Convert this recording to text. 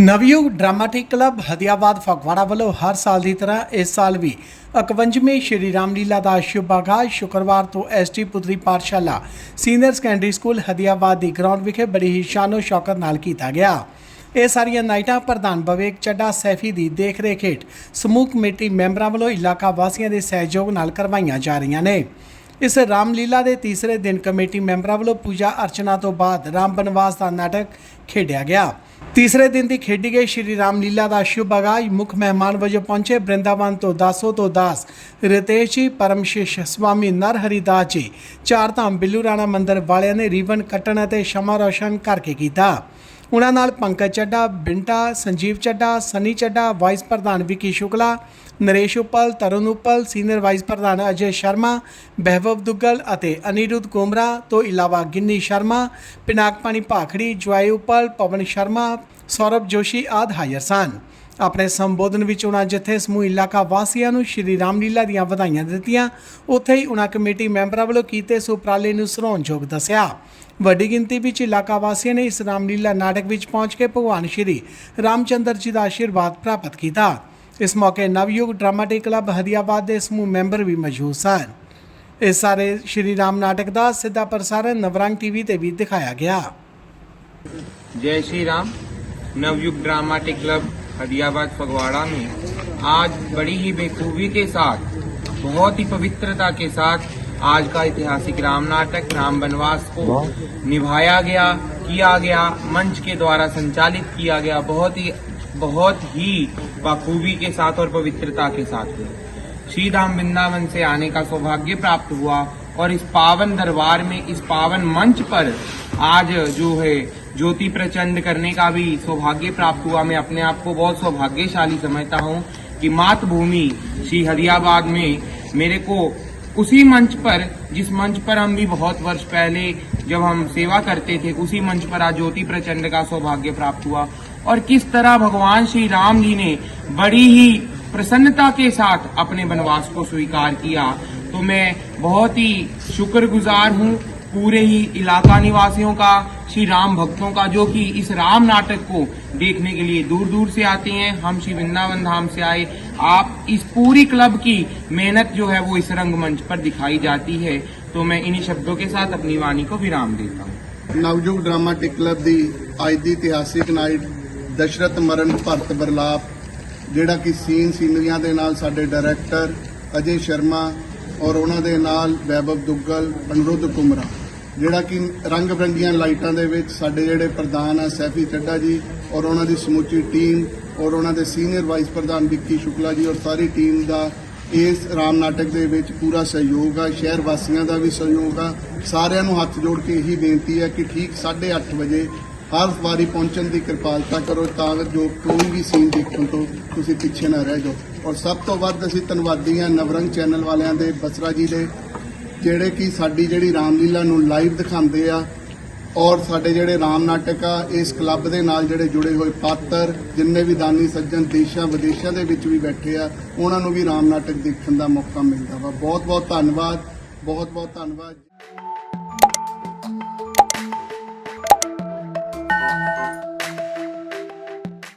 Navyug dramatic club Hadiabad Phagwara ਵੱਲੋਂ ਹਰ ਸਾਲ ਦੀ ਤਰ੍ਹਾਂ ਇਸ ਸਾਲ ਵੀ 51ਵੇਂ ਸ਼੍ਰੀ ਰਾਮਲੀਲਾ ਦਾ ਸ਼ੁਭ ਆਗਾਜ਼ ਸ਼ੁੱਕਰਵਾਰ ਤੋਂ ST Putri Pathshala senior secondary school Hadiabad ਦੀ ਗਰਾਊਂਡ ਵਿਖੇ ਬੜੀ ਹੀ ਸ਼ਾਨੋ ਸ਼ੌਕਤ ਨਾਲ ਕੀਤਾ ਗਿਆ। ਇਹ ਸਾਰੀਆਂ ਨਾਈਟਾਂ ਪ੍ਰਧਾਨ ਬਵੇਕ ਚੱਡਾ ਸੈਫੀ ਦੀ ਦੇਖਰੇਖ ਹੇਠ ਸਮੂਹ ਕਮੇਟੀ ਮੈਂਬਰਾਂ ਵੱਲੋਂ ਇਲਾਕਾ ਵਾਸੀਆਂ ਦੇ ਸਹਿਯੋਗ ਨਾਲ ਕਰਵਾਈਆਂ ਜਾ ਰਹੀਆਂ ਨੇ। ਇਸ ਰਾਮਲੀਲਾ ਦੇ ਤੀਸਰੇ ਦਿਨ ਕਮੇਟੀ ਮੈਂਬਰਾਂ ਵੱਲੋਂ ਪੂਜਾ ਅਰਚਨਾ ਤੋਂ ਬਾਅਦ ਰਾਮ ਬਨਵਾਸ ਦਾ ਨਾਟਕ ਖੇਡਿਆ ਗਿਆ। ਤੀਸਰੇ ਦਿਨ ਦੀ ਖੇਡੀ ਗਈ ਸ਼੍ਰੀ ਰਾਮਲੀਲਾ ਦਾ ਸ਼ੁਭ ਆਗਾਜ਼। ਮੁੱਖ ਮਹਿਮਾਨ ਵਜੋਂ ਪਹੁੰਚੇ ਬ੍ਰਿੰਦਾਵਨ ਤੋਂ ਦਾਸੋ ਤੋਂ ਦਾਸ ਰਿਤੇਸ਼ ਜੀ ਪਰਮਸ਼ਿਸ਼ ਸਵਾਮੀ ਨਰ ਹਰੀਦਾਸ ਜੀ। ਚਾਰ ਧਾਮ ਬਿੱਲੂ ਰਾਣਾ ਮੰਦਿਰ ਵਾਲਿਆਂ ਨੇ ਰੀਵਨ ਕੱਟਣ ਅਤੇ ਸ਼ਮਾ ਰੋਸ਼ਨ ਕਰਕੇ ਕੀਤਾ। ਉਹਨਾਂ ਨਾਲ ਪੰਕਜ ਚੱਡਾ ਬਿੰਟਾ, ਸੰਜੀਵ ਚੱਡਾ ਸਨੀ ਚੱਡਾ ਵਾਈਸ ਪ੍ਰਧਾਨ ਵਿਕੀ ਸ਼ੁਕਲਾ, ਨਰੇਸ਼ ਉਪਲ, ਤਰੁਣ ਉਪਲ ਸੀਨੀਅਰ ਵਾਈਸ ਪ੍ਰਧਾਨ ਅਜੇ ਸ਼ਰਮਾ ਬਹਿਬਬ ਦੁੱਗਲ ਅਤੇ ਅਨੀਰੁੱਧ ਕੋਮਰਾ ਤੋਂ ਇਲਾਵਾ ਗਿੰਨੀ ਸ਼ਰਮਾ, ਪਿਨਾਕਪਾਣੀ ਭਾਖੜੀ ਜਵਾਈ ਉਪਲ, ਪਵਨ ਸ਼ਰਮਾ ਸੌਰਭ ਜੋਸ਼ੀ ਆਦਿ ਹਾਜ਼ਰ ਸਨ। ਆਪਣੇ ਸੰਬੋਧਨ ਵਿੱਚ ਉਹਨਾਂ ਜਿੱਥੇ ਸਮੂਹ ਇਲਾਕਾ ਵਾਸੀਆਂ ਨੂੰ ਸ਼੍ਰੀ ਰਾਮਲੀਲਾ ਦੀਆਂ ਵਧਾਈਆਂ ਦਿੱਤੀਆਂ। ਉੱਥੇ ਹੀ ਉਹਨਾਂ ਕਮੇਟੀ ਮੈਂਬਰਾਂ ਵੱਲੋਂ ਕੀਤੇ ਸੁਪਰਾਲੇ ਨੂੰ ਸਰਾਹੁਣਯੋਗ ਦੱਸਿਆ। ਵੱਡੀ ਗਿਣਤੀ ਵਿੱਚ ਇਲਾਕਾ ਵਾਸੀਆਂ ਨੇ ਇਸ ਰਾਮਲੀਲਾ ਨਾਟਕ ਵਿੱਚ ਪਹੁੰਚ ਕੇ ਭਗਵਾਨ ਸ਼੍ਰੀ ਰਾਮਚੰਦਰ ਜੀ ਦਾ ਆਸ਼ੀਰਵਾਦ ਪ੍ਰਾਪਤ ਕੀਤਾ। ਇਸ ਮੌਕੇ ਨਵਯੁਗ ਡਰਾਮਾਟਿਕ ਕਲੱਬ ਹਰੀਆਬਾਦ ਦੇ ਸਮੂਹ ਮੈਂਬਰ ਵੀ ਮੌਜੂਦ ਸਨ। ਇਸ ਸਾਰੇ ਸ਼੍ਰੀ ਰਾਮ ਨਾਟਕ ਦਾ ਸਿੱਧਾ ਪ੍ਰਸਾਰਣ ਨਵਰੰਗ ਟੀਵੀ ਤੇ ਵੀ ਦਿਖਾਇਆ ਗਿਆ। ਜੈ ਸ਼੍ਰੀ ਰਾਮ। ਨਵਯੁਗ ਡਰਾਮਾਟਿਕ ਕਲੱਬ हदियाबाद फगवाड़ा में आज बड़ी ही बेखूबी के साथ, बहुत ही पवित्रता के साथ आज का ऐतिहासिक राम नाटक, राम बनवास को निभाया गया, किया गया, मंच के द्वारा संचालित किया गया, बहुत ही बहुत ही बखूबी के साथ और पवित्रता के साथ श्री धाम वृंदावन से आने का सौभाग्य प्राप्त हुआ और इस पावन दरबार में, इस पावन मंच पर आज जो है, ज्योति प्रचंड करने का भी सौभाग्य प्राप्त हुआ। मैं अपने आप को बहुत सौभाग्यशाली समझता हूँ कि मातृभूमि श्री हरियाबाद में मेरे को उसी मंच पर, जिस मंच पर हम भी बहुत वर्ष पहले जब हम सेवा करते थे, उसी मंच पर आज ज्योति प्रचंड का सौभाग्य प्राप्त हुआ। और किस तरह भगवान श्री राम जी ने बड़ी ही प्रसन्नता के साथ अपने वनवास को स्वीकार किया तो मैं बहुत ही शुक्रगुजार हूँ पूरे ही इलाका निवासियों का श्री राम भक्तों का जो कि इस राम नाटक को देखने के लिए दूर दूर से आते हैं हम श्री वृंदावन धाम से आए आप इस पूरी क्लब की मेहनत जो है वो इस रंगमंच पर दिखाई जाती है तो मैं इन्हीं शब्दों के साथ अपनी वाणी को विराम देता हूँ ਨਵਯੁਗ ਡਰਾਮਾਟਿਕ ਕਲੱਬ ਦੀ ਅੱਜ ਦੀ ਇਤਿਹਾਸਿਕ ਨਾਈਟ ਦਸ਼ਰਤ ਮਰਨ ਭਰਤ ਬਰਲਾਪ ਜਿਹੜਾ ਕਿ ਸੀਨ ਸੀਨਰੀਆਂ ਦੇ ਨਾਲ ਸਾਡੇ ਡਾਇਰੈਕਟਰ ਅਜੇ ਸ਼ਰਮਾ ਔਰ ਉਹਨਾਂ ਦੇ ਨਾਲ ਵੈਭਵ ਦੁੱਗਲ ਅਨੁਰੁੱਧ ਕੁਮਰਾ ਜਿਹੜਾ ਕਿ ਰੰਗ ਬਰੰਗੀਆਂ ਲਾਈਟਾਂ ਦੇ ਵਿੱਚ ਸਾਡੇ ਜਿਹੜੇ ਪ੍ਰਧਾਨ ਆ, ਸੈਫੀ ਚੱਡਾ ਜੀ ਔਰ ਉਹਨਾਂ ਦੀ ਸਮੁੱਚੀ ਟੀਮ ਔਰ ਉਹਨਾਂ ਦੇ ਸੀਨੀਅਰ ਵਾਈਸ ਪ੍ਰਧਾਨ ਵਿੱਕੀ ਸ਼ੁਕਲਾ ਜੀ ਔਰ ਸਾਰੀ ਟੀਮ ਦਾ ਇਸ ਰਾਮ ਨਾਟਕ ਦੇ ਵਿੱਚ ਪੂਰਾ ਸਹਿਯੋਗ ਆ, ਸ਼ਹਿਰ ਵਾਸੀਆਂ ਦਾ ਵੀ ਸਹਿਯੋਗ ਆ। ਸਾਰਿਆਂ ਨੂੰ ਹੱਥ ਜੋੜ ਕੇ ਇਹੀ ਬੇਨਤੀ ਹੈ ਕਿ ਠੀਕ 8:30 ਵਜੇ ਹਰ ਵਾਰੀ ਪਹੁੰਚਣ ਦੀ ਕਿਰਪਾਲਤਾ ਕਰੋ ਤਾਂ ਜੋ ਕੋਈ ਵੀ ਸੀਨ ਦੇਖਣ ਤੋਂ ਤੁਸੀਂ ਪਿੱਛੇ ਨਾ ਰਹਿ ਜਾਓ। ਔਰ ਸਭ ਤੋਂ ਵੱਧ ਅਸੀਂ ਧੰਨਵਾਦੀ ਹਾਂ ਨਵਰੰਗ ਚੈਨਲ ਵਾਲਿਆਂ ਦੇ, ਬਸਰਾ ਜੀ ਦੇ ਜਿਹੜੇ ਕਿ ਸਾਡੀ ਜਿਹੜੀ ਰਾਮਲੀਲਾ ਨੂੰ ਲਾਈਵ ਦਿਖਾਉਂਦੇ ਆ ਔਰ ਸਾਡੇ ਜਿਹੜੇ ਰਾਮ ਨਾਟਕ ਆ, ਇਸ ਕਲੱਬ ਦੇ ਨਾਲ ਜਿਹੜੇ ਜੁੜੇ ਹੋਏ ਪਾਤਰ, ਜਿੰਨੇ ਵੀ ਦਾਨੀ ਸੱਜਣ ਦੇਸ਼ਾਂ ਵਿਦੇਸ਼ਾਂ ਦੇ ਵਿੱਚ ਵੀ ਬੈਠੇ ਆ, ਉਹਨਾਂ ਨੂੰ ਵੀ ਰਾਮ ਨਾਟਕ ਦੇਖਣ ਦਾ ਮੌਕਾ ਮਿਲਦਾ ਵਾ। ਬਹੁਤ ਬਹੁਤ ਧੰਨਵਾਦ ਬਹੁਤ ਬਹੁਤ ਧੰਨਵਾਦ।